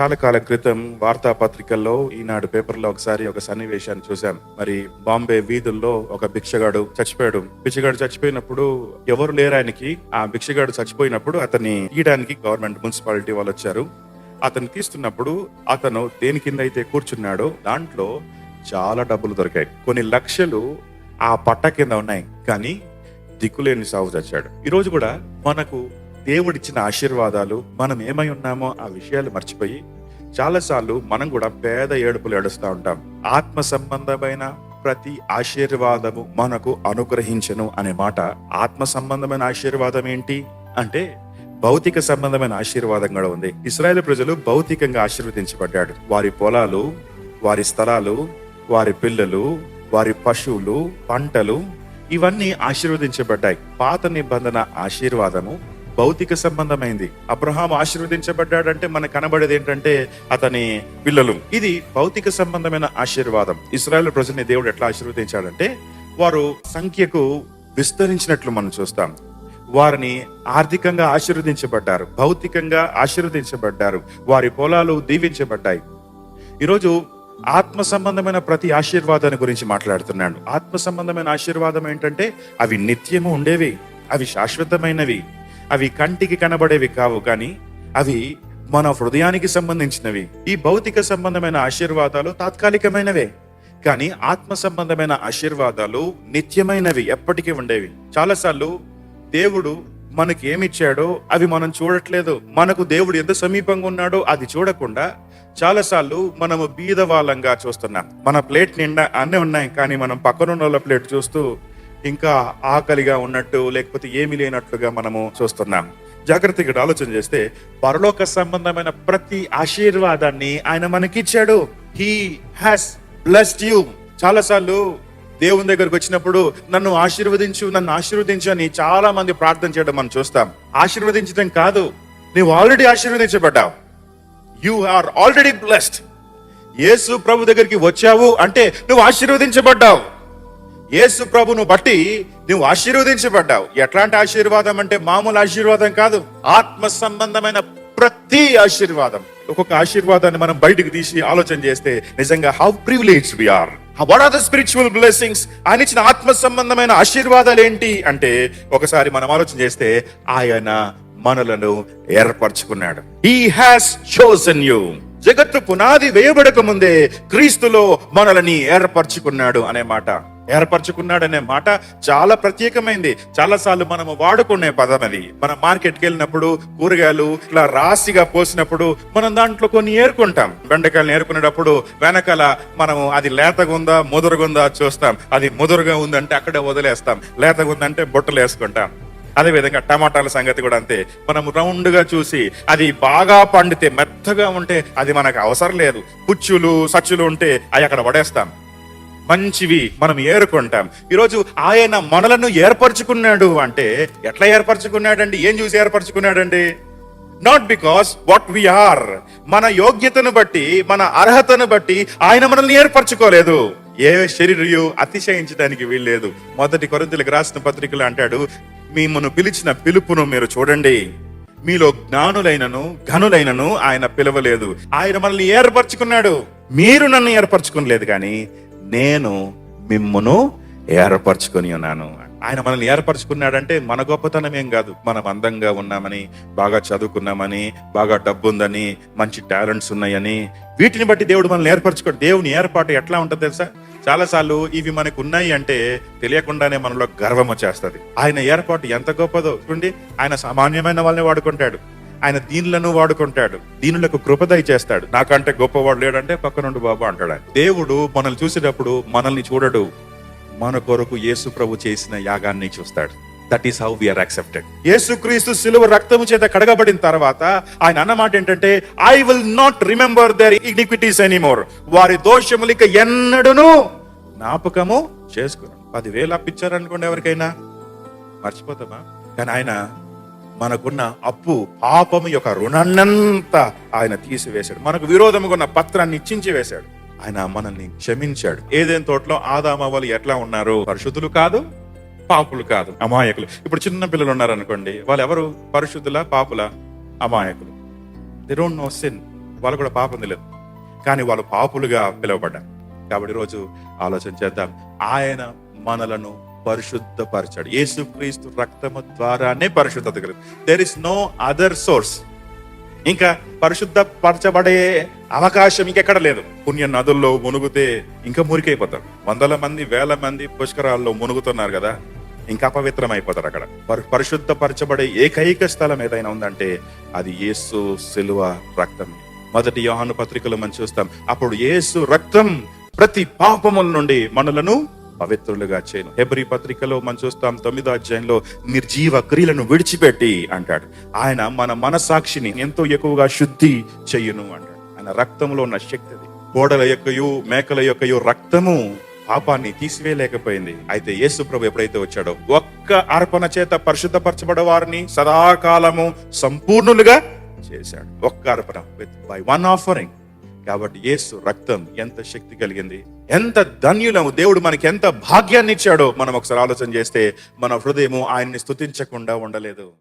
చాలా కాలం క్రితం వార్తాపత్రికల్లో ఈనాడు పేపర్లో ఒకసారి ఒక సన్నివేశాన్ని చూశాం మరి బాంబే వీధుల్లో ఒక భిక్షగాడు చచ్చిపోయాడు. భిక్షగాడు చచ్చిపోయినప్పుడు ఎవరు లేరు ఆయనకి. ఆ భిక్షగాడు చచ్చిపోయినప్పుడు అతన్ని తీయడానికి గవర్నమెంట్ మున్సిపాలిటీ వాళ్ళు వచ్చారు. అతను తీస్తున్నప్పుడు అతను దేని కింద అయితే కూర్చున్నాడో దాంట్లో చాలా డబ్బులు దొరికాయి. కొన్ని లక్షలు ఆ పట్ట కింద ఉన్నాయి. కానీ దిక్కులేని సాగు చచ్చాడు. ఈరోజు కూడా మనకు దేవుడిచ్చిన ఆశీర్వాదాలు మనం ఏమై ఉన్నామో ఆ విషయాలు మర్చిపోయి చాలాసార్లు మనం కూడా పేద ఏడుపులు ఏడుస్తూ ఉంటాం. ఆత్మ సంబంధమైన ప్రతి ఆశీర్వాదము మనకు అనుగ్రహించను అనే మాట ఆత్మ సంబంధమైన ఆశీర్వాదం ఏంటి అంటే భౌతిక సంబంధమైన ఆశీర్వాదం కూడా ఉంది. ఇస్రాయేల్ ప్రజలు భౌతికంగా ఆశీర్వదించబడ్డాడు వారి పొలాలు వారి స్థలాలు వారి పిల్లలు వారి పశువులు పంటలు ఇవన్నీ ఆశీర్వదించబడ్డాయి. పాత నిబంధన ఆశీర్వాదము భౌతిక సంబంధమైంది. అబ్రహాం ఆశీర్వదించబడ్డాడంటే మనకు కనబడేది ఏంటంటే అతని పిల్లలు. ఇది భౌతిక సంబంధమైన ఆశీర్వాదం. ఇస్రాయల్ ప్రజల్ని దేవుడు ఎట్లా ఆశీర్వదించాడంటే వారు సంఖ్యకు విస్తరించినట్లు మనం చూస్తాం. వారిని ఆర్థికంగా ఆశీర్వదించబడ్డారు భౌతికంగా ఆశీర్వదించబడ్డారు వారి పొలాలు దీవించబడ్డాయి. ఈరోజు ఆత్మ సంబంధమైన ప్రతి ఆశీర్వాదాన్ని గురించి మాట్లాడుతున్నాడు. ఆత్మ సంబంధమైన ఆశీర్వాదం ఏంటంటే అవి నిత్యము ఉండేవి అవి శాశ్వతమైనవి. అవి కంటికి కనబడేవి కావు కానీ అవి మన హృదయానికి సంబంధించినవి. ఈ భౌతిక సంబంధమైన ఆశీర్వాదాలు తాత్కాలికమైనవే కానీ ఆత్మ సంబంధమైన ఆశీర్వాదాలు నిత్యమైనవి ఎప్పటికీ ఉండేవి. చాలాసార్లు దేవుడు మనకి ఏమిచ్చాడో అవి మనం చూడట్లేదు. మనకు దేవుడు ఎంత సమీపంగా ఉన్నాడో అది చూడకుండా చాలాసార్లు మనము బీదవాళ్ళంగా చూస్తున్నాం. మన ప్లేట్ నిండా అన్నీ ఉన్నాయి కానీ మనం పక్కనున్న వాళ్ళ ప్లేట్ చూస్తూ ఇంకా ఆకలిగా ఉన్నట్టు లేకపోతే ఏమీ లేనట్లుగా మనము చూస్తున్నాం. జాగ్రత్తగా ఇక్కడ ఆలోచన చేస్తే పరలోక సంబంధమైన ప్రతి ఆశీర్వాదాన్ని ఆయన మనకిచ్చాడు. హీ హాస్ బ్లెస్డ్ యూ చాలాసార్లు దేవుని దగ్గరకు వచ్చినప్పుడు నన్ను ఆశీర్వదించు నన్ను ఆశీర్వదించు అని చాలా మంది ప్రార్థన చేయడం మనం చూస్తాం. ఆశీర్వదించడం కాదు నువ్వు already ఆశీర్వదించబడ్డావు. You are already blessed Yesu ప్రభు దగ్గరికి వచ్చావు అంటే నువ్వు ఆశీర్వదించబడ్డావు. యేసు ప్రభును బట్టి నువ్వు ఆశీర్వదించబడ్డావు. ఎట్లాంటి ఆశీర్వాదం అంటే మామూలు ఆశీర్వాదం కాదు. ఆత్మ సంబంధమైన ప్రతి ఆశీర్వాదం. ఒక్కొక్క ఆశీర్వాదాన్ని మనం బయటకు తీసి ఆలోచన చేస్తే నిజంగా how privilege we are what are the spiritual blessings ఆయన ఇచ్చిన ఆత్మ సంబంధమైన ఆశీర్వాదాలు ఏంటి అంటే ఒకసారి మనం ఆలోచన చేస్తే ఆయన మనలను ఏర్పరచుకున్నాడు. హీ హాస్ చోసన్ యూ జగత్తు పునాది వేయబడక ముందే క్రీస్తులో మనల్ని ఏర్పరచుకున్నాడు అనే మాట. ఏర్పరచుకున్నాడనే మాట చాలా ప్రత్యేకమైంది. చాలాసార్లు మనము వాడుకునే పదం అది. మనం మార్కెట్కి వెళ్ళినప్పుడు కూరగాయలు ఇట్లా రాశిగా పోసినప్పుడు మనం దాంట్లో కొన్ని ఏరుకుంటాం. బెండకాయలు ఏరుకునేటప్పుడు వెనకాల మనము అది లేతగుందా ముదురుగుందా చూస్తాం. అది ముదురుగా ఉందంటే అక్కడే వదిలేస్తాం. లేతగుందంటే బొట్టలు వేసుకుంటాం. అదే విధంగా టమాటాల సంగతి కూడా అంతే. మనం రౌండ్గా చూసి అది బాగా పండితే మెత్తగా ఉంటే అది మనకు అవసరం లేదు. పుచ్చులు సచ్చులు ఉంటే అవి అక్కడ పడేస్తాం మంచివి మనం ఏరుకుంటాం. ఈరోజు ఆయన మనలను ఏర్పరచుకున్నాడు అంటే ఎట్లా ఏర్పరచుకున్నాడండి? ఏం చూసి ఏర్పరచుకున్నాడండి? Not because what we are మన యోగ్యతను బట్టి మన అర్హతను బట్టి ఆయన మనల్ని ఏర్పరచుకోలేదు. ఏ శరీరయు అతిశయించడానికి వీల్లేదు. మొదటి కొరింతలకు రాసిన పత్రికలు అంటాడు మిమ్మను పిలిచిన పిలుపును మీరు చూడండి. మీలో జ్ఞానులైనను ఘనులైనను ఆయన పిలవలేదు. ఆయన మనల్ని ఏర్పరచుకున్నాడు. మీరు నన్ను ఏర్పరచుకునలేదు కానీ నేను మిమ్మును ఏర్పరచుకొని ఉన్నాను. ఆయన మనల్ని ఏర్పరచుకున్నాడంటే మన గొప్పతనం ఏం కాదు. మనం అందంగా ఉన్నామని బాగా చదువుకున్నామని బాగా డబ్బు ఉందని మంచి టాలెంట్స్ ఉన్నాయని. వీటిని బట్టి దేవుడు మనల్ని ఏర్పరచుకో దేవుని ఏర్పాటు ఎట్లా ఉంటుంది తెలుసా? చాలాసార్లు ఇవి మనకు ఉన్నాయి అంటే తెలియకుండానే మనలో గర్వం వచ్చేస్తుంది. ఆయన ఏర్పాటు ఎంత గొప్పదో చూడండి. ఆయన సామాన్యమైన వాళ్ళని వాడుకుంటాడు. ఆయన దీనులను వాడుకుంటాడు. దీనులకు కృపదయ చేస్తాడు నాకంటే గొప్పవాడు లేడంటే పక్క నుండి బాబా అంటాడు దేవుడు మనల్ని చూసేటప్పుడు మనల్ని చూడడు. మన కొరకు యేసు ప్రభు చేసిన యాగాన్ని చూస్తాడు. That is how we are accepted యేసుక్రీస్తు సిలువ రక్తము చేత కడగబడిన తర్వాత ఆయన అన్నమాట ఏంటంటే I will not remember their iniquities anymore వారి దోషములిక ఎన్నడూను జ్ఞాపకము చేసుకున్నాం పదివేలు అప్పించారనుకోండి ఎవరికైనా. మర్చిపోతామా? కానీ ఆయన మనకున్న అప్పు పాపము యొక్క రుణాన్నంతా ఆయన తీసివేశాడు. మనకు విరోధముగా ఉన్న పత్రాన్ని ఇచ్చించి వేశాడు. ఆయన మనల్ని క్షమించాడు. ఏదేం తోటలో ఆదామవలు ఎట్లా ఉన్నారు పరిశుద్ధులు కాదు పాపులు కాదు అమాయకులు. ఇప్పుడు చిన్న పిల్లలు ఉన్నారు అనుకోండి వాళ్ళు ఎవరు? పరిశుద్ధుల పాపుల? అమాయకులు. దే డోంట్ నో సిన్ వాళ్ళు కూడా పాపం తెలియదు. కానీ వాళ్ళు పాపులుగా పిలువబడ్డారు. కాబట్టి ఈరోజు ఆలోచన చేద్దాం. ఆయన మనలను పరిశుద్ధపరచాడు. యేసుక్రీస్తు రక్తము ద్వారానే పరిశుద్ధత కలిగింది there is no other source ఇంకా పరిశుద్ధపరచబడే అవకాశం ఇంకెక్కడ లేదు. పుణ్య నదుల్లో మునుగుతే ఇంకా మురికైపోతారు. వందల మంది వేల మంది పుష్కరాల్లో మునుగుతున్నారు కదా. ఇంకా అపవిత్రం అయిపోతారు అక్కడ పరిశుద్ధపరచబడే ఏకైక స్థలం ఏదైనా ఉందంటే అది యేసు సిలువ రక్తం. మొదటి యోహాను పత్రికలో మనం చూస్తాం అప్పుడు యేసు రక్తం ప్రతి పాపముల నుండి మనలను పవిత్రులుగా చేయను హెబ్రి పత్రికలో మనం చూస్తాం తొమ్మిదో అధ్యాయంలో నిర్జీవ క్రియలను విడిచిపెట్టి అంటాడు. ఆయన మన మనసాక్షిని ఎంతో ఎక్కువగా శుద్ధి చెయ్యును అంటాడు. ఆయన రక్తంలో ఉన్న శక్తిది కోడల యొక్కయు మేకల యొక్కయు రక్తము పాపాన్ని తీసివేయలేకపోయింది. అయితే యేసు ప్రభు ఎప్పుడైతే వచ్చాడో ఒక్క అర్పణ చేత పరిశుద్ధపరచబడ వారిని సదాకాలము సంపూర్ణులుగా చేశాడు. ఒక్క అర్పణ విత్ బై వన్ ఆఫరింగ్ కాబట్టి యేసు రక్తం ఎంత శక్తి కలిగింది? ఎంత ధన్యులము దేవుడు మనకి ఎంత భాగ్యాన్ని ఇచ్చాడో మనం ఒకసారి ఆలోచన చేస్తే మన హృదయము ఆయన్ని స్తుతించకుండా ఉండలేదు.